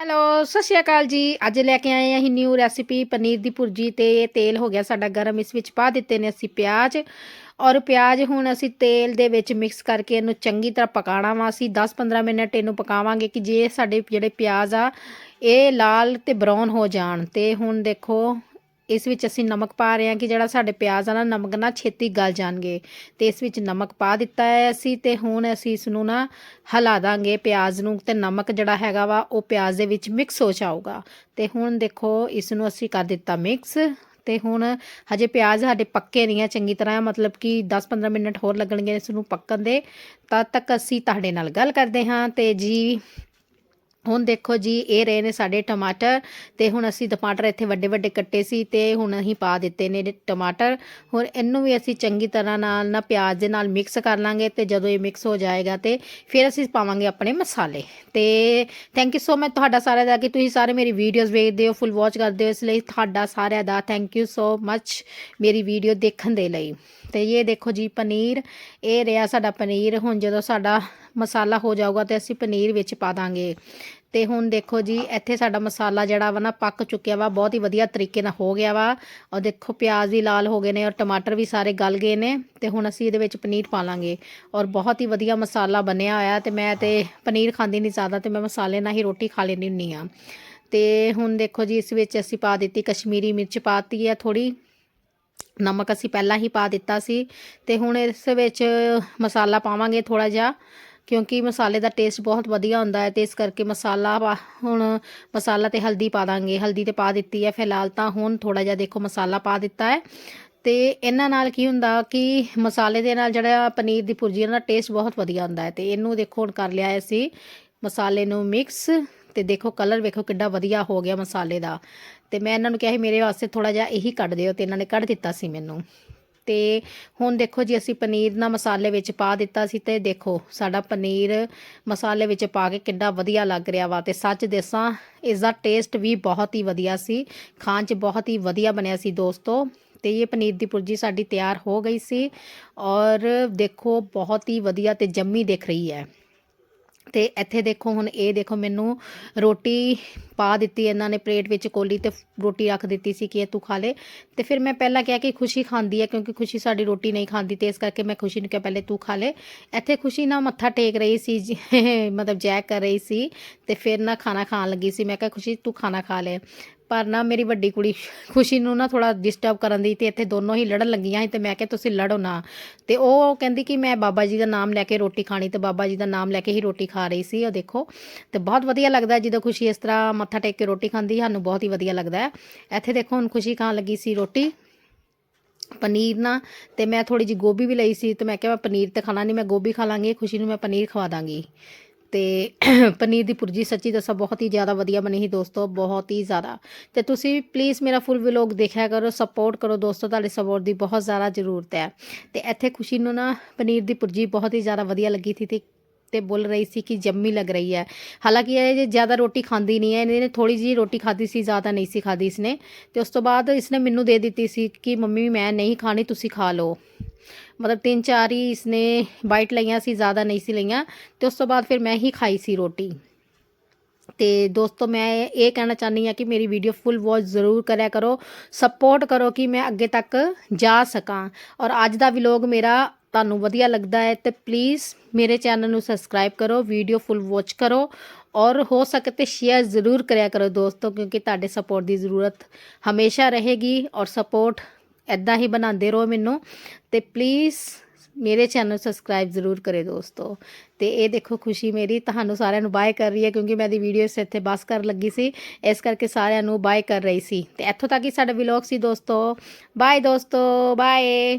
Hello, ਸਤਿ ਸ਼੍ਰੀ ਅਕਾਲ ਜੀ। ਅੱਜ ਲੈ ਕੇ ਆਏ ਹਾਂ ਅਸੀਂ ਨਿਊ ਰੈਸਿਪੀ ਪਨੀਰ ਦੀ ਭੁਰਜੀ ਤੇ ਇਹ ਤੇਲ ਹੋ ਗਿਆ ਸਾਡਾ ਗਰਮ। ਇਸ ਵਿੱਚ ਪਾ ਦਿੱਤੇ ਨੇ ਅਸੀਂ ਪਿਆਜ਼। ਔਰ ਪਿਆਜ਼ ਹੁਣ ਅਸੀਂ ਤੇਲ ਦੇ ਵਿੱਚ ਮਿਕਸ ਕਰਕੇ ਇਹਨੂੰ ਚੰਗੀ ਤਰ੍ਹਾਂ ਪਕਾਉਣਾ ਵਾ। ਅਸੀਂ 10-15 ਮਿੰਟ ਇਹਨੂੰ ਪਕਾਵਾਂਗੇ ਕਿ ਜੇ ਸਾਡੇ ਜਿਹੜੇ ਪਿਆਜ਼ ਆ, ਇਹ ਲਾਲ ਤੇ ਬਰਾਊਨ ਹੋ ਜਾਣ। ਤੇ ਹੁਣ ਦੇਖੋ ਇਸ ਵਿੱਚ ਅਸੀਂ ਨਮਕ ਪਾ ਰਹੇ ਹਾਂ ਕਿ ਜਿਹੜਾ ਸਾਡੇ ਪਿਆਜ਼ ਆ ਨਾ, ਨਮਕ ਨਾਲ ਛੇਤੀ ਗਲ ਜਾਣਗੇ। ਤੇ ਇਸ ਵਿੱਚ ਨਮਕ ਪਾ ਦਿੱਤਾ ਹੈ ਅਸੀਂ ਤੇ ਹੁਣ ਅਸੀਂ ਇਸ ਨੂੰ ਨਾ ਹਿਲਾ ਦਾਂਗੇ ਪਿਆਜ਼ ਨੂੰ ਤੇ ਨਮਕ ਜਿਹੜਾ ਹੈਗਾ ਵਾ, ਉਹ ਪਿਆਜ਼ ਦੇ ਵਿੱਚ ਮਿਕਸ ਹੋ ਜਾਊਗਾ। ਤੇ ਹੁਣ ਦੇਖੋ ਇਸ ਨੂੰ ਅਸੀਂ ਕਰ ਦਿੱਤਾ ਮਿਕਸ ਤੇ ਹੁਣ ਹਜੇ ਪਿਆਜ਼ ਸਾਡੇ ਪੱਕੇ ਨਹੀਂ ਆ, ਚੰਗੀ ਤਰ੍ਹਾਂ ਮਤਲਬ ਕਿ 10-15 ਮਿੰਟ ਹੋਰ ਲੱਗਣਗੇ ਇਸ ਨੂੰ ਪੱਕਣ ਦੇ, ਤਦ ਤੱਕ ਅਸੀਂ ਤੁਹਾਡੇ ਨਾਲ ਗੱਲ ਕਰਦੇ ਹਾਂ। ਤੇ ਜੀ ਹੁਣ ਦੇਖੋ ਜੀ, ਇਹ ਰਹੇ ਨੇ ਸਾਡੇ ਟਮਾਟਰ ਤੇ ਹੁਣ ਅਸੀਂ ਟਮਾਟਰ ਇੱਥੇ ਵੱਡੇ ਵੱਡੇ ਕੱਟੇ ਸੀ ਤੇ ਹੁਣ ਅਸੀਂ ਪਾ ਦਿੱਤੇ ਨੇ ਟਮਾਟਰ। ਹੁਣ ਇਹਨੂੰ ਵੀ ਅਸੀਂ ਚੰਗੀ ਤਰ੍ਹਾਂ ਨਾਲ ਨਾ ਪਿਆਜ਼ ਦੇ ਨਾਲ ਮਿਕਸ ਕਰ ਲਾਂਗੇ ਤੇ ਜਦੋਂ ਇਹ ਮਿਕਸ ਹੋ ਜਾਏਗਾ ਤੇ ਫਿਰ ਅਸੀਂ ਪਾਵਾਂਗੇ ਆਪਣੇ ਮਸਾਲੇ। ਤੇ ਥੈਂਕ ਯੂ ਸੋ ਮਚ ਤੁਹਾਡਾ ਸਾਰਿਆਂ ਦਾ ਕਿ ਤੁਸੀਂ ਸਾਰੇ ਮੇਰੀ ਵੀਡੀਓਜ਼ ਵੇਖਦੇ ਹੋ ਫੁੱਲ ਵਾਚ ਕਰਦੇ ਹੋ, ਇਸ ਲਈ ਤੁਹਾਡਾ ਸਾਰਿਆਂ ਦਾ ਥੈਂਕ ਯੂ ਸੋ ਮਚ ਮੇਰੀ ਵੀਡੀਓ ਦੇਖਣ ਦੇ ਲਈ। ਤੇ ਇਹ ਦੇਖੋ ਜੀ, ਪਨੀਰ, ਇਹ ਰਿਹਾ ਸਾਡਾ ਪਨੀਰ। ਹੁਣ ਜਦੋਂ ਸਾਡਾ ਮਸਾਲਾ ਹੋ ਜਾਊਗਾ ਤੇ ਅਸੀਂ ਪਨੀਰ ਵਿੱਚ ਪਾ ਦਾਂਗੇ। ਤੇ ਹੁਣ ਦੇਖੋ ਜੀ, ਇੱਥੇ ਸਾਡਾ ਮਸਾਲਾ ਜਿਹੜਾ ਵਾ ਨਾ ਪੱਕ ਚੁੱਕਿਆ ਵਾ, ਬਹੁਤ ਹੀ ਵਧੀਆ ਤਰੀਕੇ ਨਾਲ ਹੋ ਗਿਆ ਵਾ। ਔਰ ਦੇਖੋ, ਪਿਆਜ਼ ਵੀ ਲਾਲ ਹੋ ਗਏ ਨੇ ਔਰ ਟਮਾਟਰ ਵੀ ਸਾਰੇ ਗਲ ਗਏ ਨੇ। ਤੇ ਹੁਣ ਅਸੀਂ ਇਹਦੇ ਵਿੱਚ ਪਨੀਰ ਪਾ ਲਾਂਗੇ। ਔਰ ਬਹੁਤ ਹੀ ਵਧੀਆ ਮਸਾਲਾ ਬਣਿਆ ਹੋਇਆ ਤੇ ਮੈਂ ਤੇ ਪਨੀਰ ਖਾਂਦੀ ਨਹੀਂ ਜ਼ਿਆਦਾ ਤੇ ਮੈਂ ਮਸਾਲੇ ਨਾਲ ਹੀ ਰੋਟੀ ਖਾ ਲੈਂਦੀ ਹੁੰਨੀ ਆ ਤੇ ਹੁਣ ਦੇਖੋ ਜੀ, ਇਸ ਵਿੱਚ ਅਸੀਂ ਪਾ ਦਿੱਤੀ ਕਸ਼ਮੀਰੀ ਮਿਰਚ ਪਾਤੀ ਹੈ ਥੋੜੀ ਨਮਕ ਅਸੀਂ ਪਹਿਲਾਂ ਹੀ ਪਾ ਦਿੱਤਾ ਸੀ। ਤੇ ਹੁਣ ਇਸ ਵਿੱਚ ਮਸਾਲਾ ਪਾਵਾਂਗੇ ਥੋੜਾ ਜਿਹਾ। ਕਿਉਂਕਿ ਮਸਾਲੇ ਦਾ ਟੇਸਟ ਬਹੁਤ ਵਧੀਆ ਹੁੰਦਾ ਹੈ ਤੇ ਇਸ ਕਰਕੇ ਮਸਾਲਾ ਹੁਣ ਮਸਾਲਾ ਤੇ ਹਲਦੀ ਪਾ ਦਾਂਗੇ। ਹਲਦੀ ਤੇ ਪਾ ਦਿੱਤੀ ਹੈ ਫਿਲਹਾਲ ਤਾਂ ਹੁਣ ਥੋੜਾ ਜਿਹਾ ਦੇਖੋ ਮਸਾਲਾ ਪਾ ਦਿੱਤਾ ਹੈ। ਤੇ ਇਹਨਾਂ ਨਾਲ ਕੀ ਹੁੰਦਾ ਕਿ ਮਸਾਲੇ ਦੇ ਨਾਲ ਜਿਹੜਾ ਪਨੀਰ ਦੀ ਭੁਰਜੀ ਦਾ ਟੇਸਟ ਬਹੁਤ ਵਧੀਆ ਹੁੰਦਾ ਹੈ। ਤੇ ਇਹਨੂੰ ਦੇਖੋ ਹੁਣ ਕਰ ਲਿਆ ਅਸੀਂ ਮਸਾਲੇ ਨੂੰ ਮਿਕਸ ਤੇ ਦੇਖੋ ਕਲਰ ਵੇਖੋ ਕਿੱਡਾ ਵਧੀਆ ਹੋ ਗਿਆ ਮਸਾਲੇ ਦਾ। ਤੇ ਮੈਂ ਇਹਨਾਂ ਨੂੰ ਕਿਹਾ ਸੀ, ਮੇਰੇ ਵਾਸਤੇ ਥੋੜਾ ਜਿਹਾ ਇਹੀ ਕੱਢ ਦਿਓ ਤੇ ਇਹਨਾਂ ਨੇ ਕੱਢ ਦਿੱਤਾ ਸੀ ਮੈਨੂੰ। ਤੇ ਹੁਣ ਦੇਖੋ ਜੀ ਅਸੀਂ ਪਨੀਰ ਨਾ ਮਸਾਲੇ ਵਿੱਚ ਪਾ ਦਿੱਤਾ ਸੀ ਤੇ ਦੇਖੋ ਸਾਡਾ ਪਨੀਰ ਮਸਾਲੇ ਵਿੱਚ ਪਾ ਕੇ ਕਿੰਨਾ ਵਧੀਆ ਲੱਗ ਰਿਹਾ ਵਾ ਤੇ ਸੱਚ ਦੱਸਾਂ ਇਸ ਦਾ ਟੇਸਟ ਵੀ ਬਹੁਤ ਹੀ ਵਧੀਆ ਸੀ। ਖਾਣ 'ਚ ਬਹੁਤ ਹੀ ਵਧੀਆ ਬਣਿਆ ਸੀ ਦੋਸਤੋ ਤੇ ਇਹ ਪਨੀਰ ਦੀ ਪੁਰਜੀ ਸਾਡੀ ਤਿਆਰ ਹੋ ਗਈ ਸੀ ਔਰ ਦੇਖੋ ਬਹੁਤ ਹੀ ਵਧੀਆ ਤੇ ਜੰਮੀ ਦਿਖ ਰਹੀ ਹੈ। ਤੇ ਇੱਥੇ ਦੇਖੋ ਹੁਣ ਇਹ ਦੇਖੋ ਮੈਨੂੰ ਰੋਟੀ ਪਾ ਦਿੱਤੀ, ਇਹਨਾਂ ਨੇ ਪਲੇਟ ਵਿੱਚ ਕੋਲੀ ਤੇ ਰੋਟੀ ਰੱਖ ਦਿੱਤੀ ਸੀ ਕਿ ਇਹ ਤੂੰ ਖਾ ਲੈ। ਤੇ ਫਿਰ ਮੈਂ ਪਹਿਲਾਂ ਕਿਹਾ ਕਿ ਖੁਸ਼ੀ ਖਾਂਦੀ ਹੈ ਕਿਉਂਕਿ ਖੁਸ਼ੀ ਸਾਡੀ ਰੋਟੀ ਨਹੀਂ ਖਾਂਦੀ ਤੇ ਇਸ ਕਰਕੇ ਮੈਂ ਖੁਸ਼ੀ ਨੂੰ ਕਿਹਾ ਪਹਿਲੇ ਤੂੰ ਖਾ ਲੈ। ਇੱਥੇ ਖੁਸ਼ੀ ਨਾ ਮੱਥਾ ਟੇਕ ਰਹੀ ਸੀ ਮਤਲਬ ਜੈਕ ਕਰ ਰਹੀ ਸੀ ਤੇ ਫਿਰ ਨਾ ਖਾਣਾ ਖਾਣ ਲੱਗੀ ਸੀ। ਮੈਂ ਕਿਹਾ ਖੁਸ਼ੀ ਤੂੰ ਖਾਣਾ ਖਾ ਲੈ। ਪਰ ਨਾ ਮੇਰੀ ਵੱਡੀ ਕੁੜੀ ਖੁਸ਼ੀ ਨੂੰ ਨਾ ਥੋੜਾ ਡਿਸਟਰਬ ਕਰਨ ਦੀ ਤੇ ਇੱਥੇ ਦੋਨੋਂ ਹੀ ਲੜਨ ਲੱਗੀਆਂ ਸੀ ਤੇ ਮੈਂ ਕਿਹਾ ਤੁਸੀਂ ਲੜੋ ਨਾ। ਤੇ ਉਹ ਕਹਿੰਦੀ ਕਿ ਮੈਂ ਬਾਬਾ ਜੀ ਦਾ ਨਾਮ ਲੈ ਕੇ ਰੋਟੀ ਖਾਣੀ ਤੇ ਬਾਬਾ ਜੀ ਦਾ ਨਾਮ ਲੈ ਕੇ ਹੀ ਰੋਟੀ ਖਾ ਰਹੀ ਸੀ, ਉਹ ਦੇਖੋ। ਤੇ ਬਹੁਤ ਵਧੀਆ ਲੱਗਦਾ ਜਦੋਂ ਖੁਸ਼ੀ ਇਸ ਤਰ੍ਹਾਂ ਮੱਥਾ ਟੇਕ ਕੇ ਰੋਟੀ ਖਾਂਦੀ, ਸਾਨੂੰ ਬਹੁਤ ਹੀ ਵਧੀਆ ਲੱਗਦਾ ਹੈ। ਇੱਥੇ ਦੇਖੋ, ਹੁਣ ਖੁਸ਼ੀ ਖਾਣ ਲੱਗੀ ਸੀ ਰੋਟੀ, ਪਨੀਰ ਨਾ, ਤੇ ਮੈਂ ਥੋੜੀ ਜੀ ਗੋਭੀ ਵੀ ਲਈ ਸੀ ਤੇ ਮੈਂ ਕਿਹਾ ਮੈਂ ਪਨੀਰ ਤੇ ਖਾਣਾ ਨਹੀਂ ਮੈਂ ਗੋਭੀ ਖਾ ਲਾਂਗੀ, ਖੁਸ਼ੀ ਨੂੰ ਮੈਂ ਪਨੀਰ ਖਵਾ ਦਾਂਗੀ। ਤੇ ਪਨੀਰ ਦੀ ਪੁਰਜੀ ਸੱਚੀ ਦੱਸਾਂ ਬਹੁਤ ਹੀ ਜ਼ਿਆਦਾ ਵਧੀਆ ਬਣੀ ਸੀ ਦੋਸਤੋ, ਬਹੁਤ ਹੀ ਜ਼ਿਆਦਾ। ਤੇ ਤੁਸੀਂ ਪਲੀਜ਼ ਮੇਰਾ ਫੁੱਲ ਵਲੌਗ ਦੇਖਿਆ ਕਰੋ ਸਪੋਰਟ ਕਰੋ ਦੋਸਤੋ, ਤੁਹਾਡੇ ਸਪੋਰਟ ਦੀ ਬਹੁਤ ਜ਼ਿਆਦਾ ਜ਼ਰੂਰਤ ਹੈ। ਤੇ ਇੱਥੇ ਖੁਸ਼ੀ ਨੂੰ ਨਾ ਪਨੀਰ ਦੀ ਪੁਰਜੀ ਬਹੁਤ ਹੀ ਜ਼ਿਆਦਾ ਵਧੀਆ ਲੱਗੀ ਸੀ ਤੇ ਤੇ ਬੋਲ ਰਹੀ ਸੀ ਕਿ ਜੰਮੀ ਲੱਗ ਰਹੀ ਹੈ। ਹਾਲਾਂਕਿ ਇਹ ਜ਼ਿਆਦਾ ਰੋਟੀ ਖਾਂਦੀ ਨਹੀਂ ਹੈ, ਇਹਨੇ ਥੋੜੀ ਜੀ ਰੋਟੀ ਖਾਧੀ ਸੀ, ਜ਼ਿਆਦਾ ਨਹੀਂ ਸੀ ਖਾਧੀ ਇਸਨੇ। ਤੇ ਉਸ ਤੋਂ ਬਾਅਦ ਇਸਨੇ ਮੈਨੂੰ ਦੇ ਦਿੱਤੀ ਸੀ ਕਿ ਮੰਮੀ ਮੈਂ ਨਹੀਂ ਖਾਣੀ, ਤੁਸੀਂ ਖਾ ਲਓ। ਮਤਲਬ ਤਿੰਨ ਚਾਰ ਹੀ ਇਸਨੇ ਬਾਈਟ ਲਈਆਂ ਸੀ, ਜ਼ਿਆਦਾ ਨਹੀਂ ਸੀ ਲਈਆਂ। ਤੇ ਉਸ ਤੋਂ ਬਾਅਦ ਫਿਰ ਮੈਂ ਹੀ ਖਾਈ ਸੀ ਰੋਟੀ। ਤੇ ਦੋਸਤੋ, ਮੈਂ ਇਹ ਕਹਿਣਾ ਚਾਹਨੀ ਆ ਕਿ ਮੇਰੀ ਵੀਡੀਓ ਫੁੱਲ ਵਾਚ ਜ਼ਰੂਰ ਕਰਿਆ ਕਰੋ। ਸਪੋਰਟ ਕਰੋ ਕਿ ਮੈਂ ਅੱਗੇ ਤੱਕ ਜਾ ਸਕਾਂ। ਔਰ ਅੱਜ ਦਾ ਵਲੌਗ ਮੇਰਾ ਤੁਹਾਨੂੰ ਵਧੀਆ ਲੱਗਦਾ ਹੈ ਤੇ ਪਲੀਜ਼ ਮੇਰੇ ਚੈਨਲ ਨੂੰ ਸਬਸਕ੍ਰਾਈਬ ਕਰੋ ਵੀਡੀਓ ਫੁੱਲ ਵਾਚ ਕਰੋ ਔਰ ਹੋ ਸਕੇ ਤੇ ਸ਼ੇਅਰ ਜ਼ਰੂਰ ਕਰਿਆ ਕਰੋ ਦੋਸਤੋ, ਕਿਉਂਕਿ ਤੁਹਾਡੇ ਸਪੋਰਟ ਦੀ ਜ਼ਰੂਰਤ ਹਮੇਸ਼ਾ ਰਹੇਗੀ ਔਰ ਸਪੋਰਟ ਐਦਾਂ ਹੀ ਬਣਾਉਂਦੇ ਰਹੋ ਮੈਨੂੰ ਤੇ ਪਲੀਜ਼ ਮੇਰੇ ਚੈਨਲ ਸਬਸਕ੍ਰਾਈਬ ਜ਼ਰੂਰ ਕਰੇ ਦੋਸਤੋ। ਤੇ ਇਹ ਦੇਖੋ ਖੁਸ਼ੀ ਮੇਰੀ, ਤੁਹਾਨੂੰ ਸਾਰਿਆਂ ਨੂੰ ਬਾਏ ਕਰ ਰਹੀ ਹੈ ਕਿਉਂਕਿ ਮੈਂ ਦੀ ਵੀਡੀਓ ਇਸ ਇੱਥੇ ਬਸ ਕਰ ਲੱਗੀ ਸੀ, ਇਸ ਕਰਕੇ ਸਾਰਿਆਂ ਨੂੰ ਬਾਏ ਕਰ ਰਹੀ ਸੀ। ਤੇ ਇੱਥੋਂ ਤੱਕ ਹੀ ਸਾਡਾ ਵਲੌਗ ਸੀ ਦੋਸਤੋ। ਬਾਏ ਦੋਸਤੋ ਬਾਏ